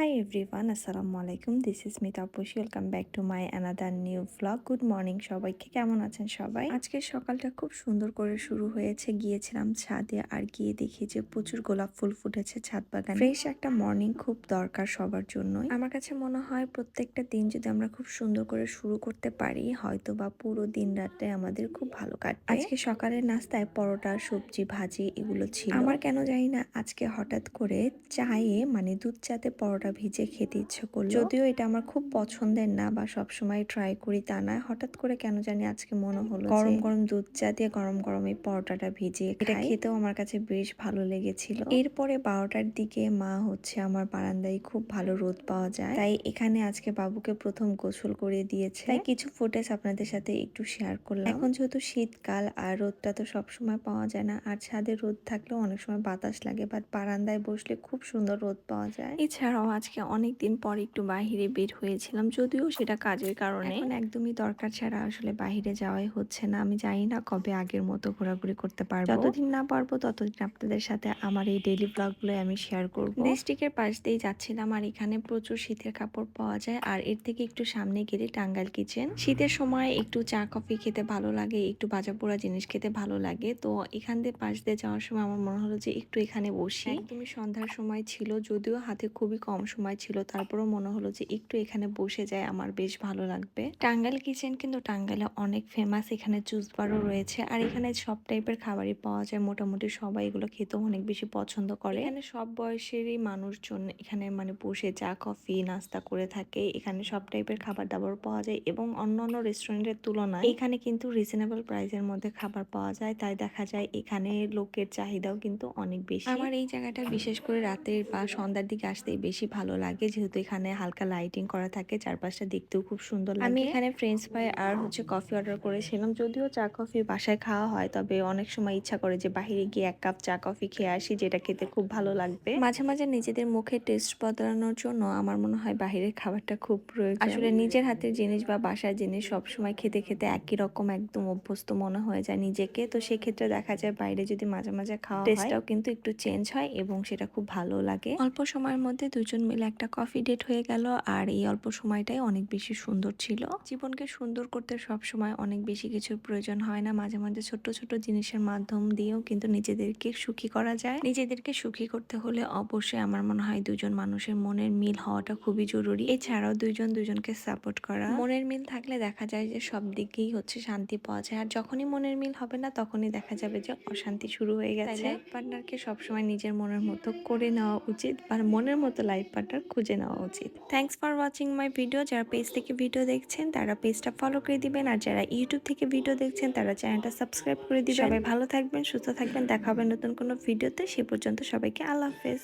Hi everyone, আসসালামু আলাইকুম this is Mita আপুশি welcome back to my another new vlog good morning সবাইকে। কেমন আছেন সবাই? আজকের সকালটা খুব সুন্দর করে শুরু হয়েছে। গিয়েছিলাম ছাদে আর গিয়ে দেখি যে প্রচুর গোলাপ ফুল ফুটেছে ছাদ বাগানে। ফ্রেশ একটা মর্নিং খুব দরকার সবার জন্যই। আমার কাছে মনে হয় প্রত্যেকটা দিন যদি আমরা খুব সুন্দর করে শুরু করতে পারি হয়তো বা পুরো দিন রাতটা আমাদের খুব ভালো কাটবে। আজকে সকালের নাস্তায় পরোটা সবজি ভাজি এগুলো ছিল। আমার কেন জানি না আজকে হঠাৎ করে চায়ে মানে দুধ চাতে পরোটা ভিজে খেতে ইচ্ছে করল। যদিও এটা আমার খুব পছন্দের না বা সব সময় ট্রাই করি তা না। হঠাৎ করে কেন জানি আজকে মনে হলো গরম গরম দুধ চা দিয়ে গরম গরম এই পরোটাটা ভিজিয়ে এটা খেতেও আমার কাছে বেশ ভালো লেগেছিল। এরপরে বারোটার দিকে মা হচ্ছে আমার বারান্দায় খুব ভালো রোদ পাওয়া যায়। তাই এখানে আজকে বাবুকে প্রথম গোসল করে দিয়েছে। তাই কিছু ফুটেজ আপনাদের সাথে একটু শেয়ার করলাম। এখন যেহেতু শীতকাল আর রোদটা তো সব সময় পাওয়া যায় না আর ছাদে রোদ থাকলেও অনেক সময় বাতাস লাগে বাট বারান্দায় বসলে খুব সুন্দর রোদ পাওয়া যায়। এছাড়াও আজকে অনেক দিন পর একটু বাহিরে বের হয়েছিলাম যদিও সেটা কাজের কারণে। এখন একদমই দরকার ছাড়া আসলে বাহিরে যাওয়াই হচ্ছে না। আমি জানি না কবে আগের মতো ঘোরাঘুরি করতে পারব। যতদিন না পারব ততদিন আপনাদের সাথে আমার এই ডেইলি ব্লগগুলো আমি শেয়ার করব। ডিস্ট্রিক্টের পাশ দিয়েই যাচ্ছিলাম আর এখানে প্রচুর শীতের কাপড় পাওয়া যায়। আর এর থেকে একটু সামনে গেলে টাঙ্গাইল কিচেন শীতের সময় একটু চা কফি খেতে ভালো লাগে একটু ভাজা পোড়া জিনিস খেতে ভালো লাগে। তো এখান দিয়ে পাশ দিয়ে যাওয়ার সময় আমার মনে হলো যে একটু এখানে বসি। একদমই সন্ধ্যার সময় ছিল যদিও হাতে খুবই কম সময় ছিল, তারপরও মনে হলো যে একটু এখানে বসে যায়, আমার বেশ ভালো লাগবে। টাঙ্গাইল কিচেন কিন্তু টাঙ্গাইলে অনেক ফেমাস এখানে জুস বারও রয়েছে। আর এখানে সব টাইপের খাবারই পাওয়া যায়, মোটামুটি সবাই এগুলো খেতেও অনেক বেশি পছন্দ করে। এখানে সব বয়সেরই মানুষজন এখানে মানে বসে চা কফি নাস্তা করে থাকে। এখানে সব টাইপের খাবার দাবার পাওয়া যায় এবং অন্য অন্য রেস্টুরেন্টের তুলনায় এখানে কিন্তু রিজনেবল প্রাইসের মধ্যে খাবার পাওয়া যায়। তাই দেখা যায় এখানে লোকের চাহিদাও কিন্তু অনেক বেশি। আমার এই জায়গাটা বিশেষ করে রাতের বা সন্ধ্যার দিকে আসতেই বেশি ভালো লাগে। যেহেতু এখানে হালকা লাইটিং করা থাকে চারপাশটা দেখতেও খুব সুন্দর লাগে। আমি এখানে ফ্রেঞ্চ ফ্রাই আর হচ্ছে কফি অর্ডার করেছিলাম। যদিও চা কফি বাসায় খাওয়া হয় তবে অনেক সময় ইচ্ছা করে যে বাহিরে গিয়ে এক কাপ চা কফি খেয়ে আসি যেটা খেতে খুব ভালো লাগবে। মাঝে মাঝে নিজেদের মুখে টেস্ট বদলানোর জন্য আমার মনে হয় বাহিরের খাবারটা খুব প্রয়োজন। আসলে নিজের হাতের জিনিস বা বাসার জিনিস সব সময় খেতে খেতে একই রকম একদম অভ্যস্ত মনে হয়ে যায় নিজেকে। তো সেক্ষেত্রে দেখা যায় বাইরে যদি মাঝে মাঝে খাওয়া টেস্টটাও কিন্তু একটু চেঞ্জ হয় এবং সেটা খুব ভালো লাগে। অল্প সময়ের মধ্যে দুজন মিলে একটা কফি ডেট হয়ে গেল আর এই অল্প সময়টাই অনেক বেশি সুন্দর ছিল। জীবনকে সুন্দর করতে সব সময় অনেক বেশি কিছুর প্রয়োজন হয় না। মাঝে মাঝে ছোট ছোট জিনিসের মাধ্যম দিয়েও কিন্তু নিজেদেরকে সুখী করা যায়। নিজেদেরকে সুখী করতে হলে অবশ্যই আমার মনে হয় দুজন মানুষের মনের মিল হওয়াটা খুবই জরুরি। এছাড়াও দুইজন দুজনকে সাপোর্ট করা। মনের মিল থাকলে দেখা যায় যে সব দিকেই হচ্ছে শান্তি পাওয়া যায়। আর যখনই মনের মিল হবে না তখনই দেখা যাবে যে অশান্তি শুরু হয়ে গেছে। পার্টনারকে সবসময় নিজের মনের মতো করে নেওয়া উচিত। বা মনের মতো লাইফ পার্টনার খুঁজে নেওয়া উচিত। Thanks for watching my video যারা পেজ থেকে ভিডিও দেখছেন তারা পেজটা ফলো করে দিবেন। আর যারা ইউটিউব থেকে ভিডিও দেখছেন তারা চ্যানেলটা সাবস্ক্রাইব করে দিবেন। সবাই ভালো থাকবেন সুস্থ থাকবেন। দেখা হবে নতুন কোনো ভিডিওতে সে পর্যন্ত সবাইকে আল্লাহ হাফেজ।